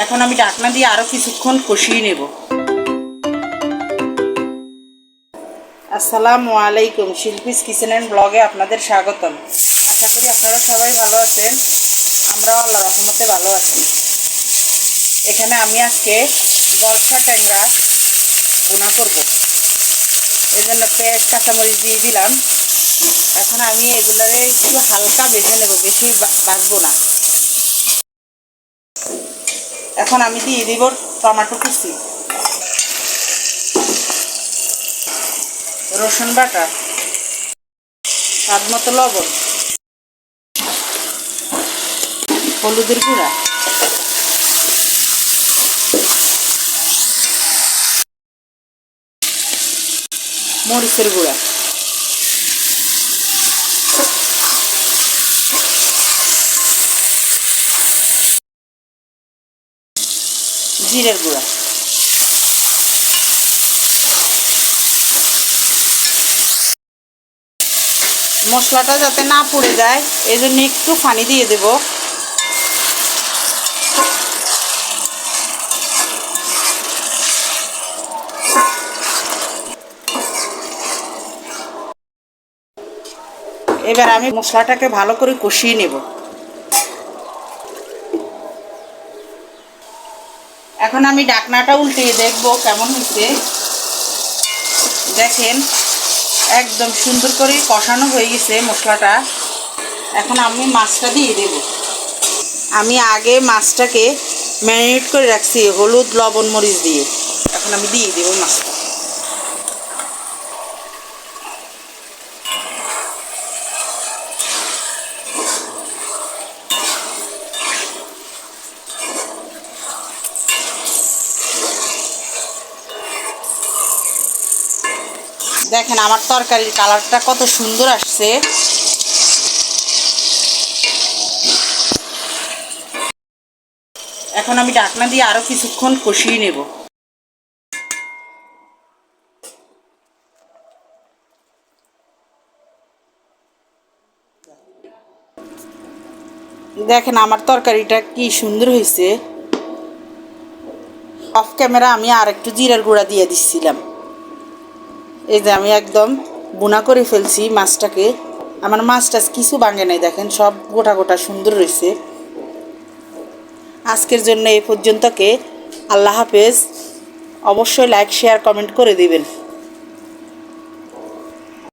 এখন আমি ডাকনা দিয়ে আরও কিছুক্ষণ কষিয়ে নেব। আসসালামু আলাইকুম, শিল্পীস কিচেন অ্যান্ড ব্লগে আপনাদের স্বাগতম। আশা করি আপনারা সবাই ভালো আছেন, আমরাও আল্লাহ রহমতে ভালো আছি। এখানে আমি আজকে জলসা ট্যাংরা বোনা করব। জন্য পেঁয়াজ, কাঁচামরিচ দিয়ে দিলাম। এখন আমি এগুলোরে একটু হালকা বেজে নেব, বেশি বা- ভাজবো না। এখন আমি দিয়ে দিব টমেটো কুচি। রসুন বাটা। স্বাদ মতো লবণ। হলুদের গুঁড়া। মরিচের গুঁড়া। জিরের গুঁড়া। মশলাটা যাতে না পুড়ে যায় এই জন্য একটু পানি দিয়ে দেব। এবার আমি মশলাটাকে ভালো করে কষিয়ে নেব। এখন আমি ডাকনাটা উল্টিয়ে দেখব কেমন হয়েছে। দেখেন, একদম সুন্দর করে কষানো হয়ে গেছে মশলাটা। এখন আমি মাছটা দিয়ে দেব। আমি আগে মাছটাকে ম্যারিনেট করে রাখছি, হলুদ, লবণ, মরিচ দিয়ে। এখন আমি দিয়ে দেবো মাছটা। দেখেন আমার তরকারির কালারটা কত সুন্দর আসছে। এখন আমি ডাকনা দিয়ে আরও কিছুক্ষণ কষিয়ে নেব। দেখেন আমার তরকারিটা কি সুন্দর হয়েছে। অফ ক্যামেরা আমি আর একটু জিরার গুঁড়া দিয়ে দিচ্ছিলাম এই যে আমি একদম বুনা করে ফেলছি মাছটাকে। আমার মাছ টাছ কিছু বাঙে নাই, দেখেন, সব গোটা গোটা সুন্দর রয়েছে আজকের জন্য এই পর্যন্তকে। আল্লাহ হাফেজ। অবশ্যই লাইক শেয়ার কমেন্ট করে দিবেন।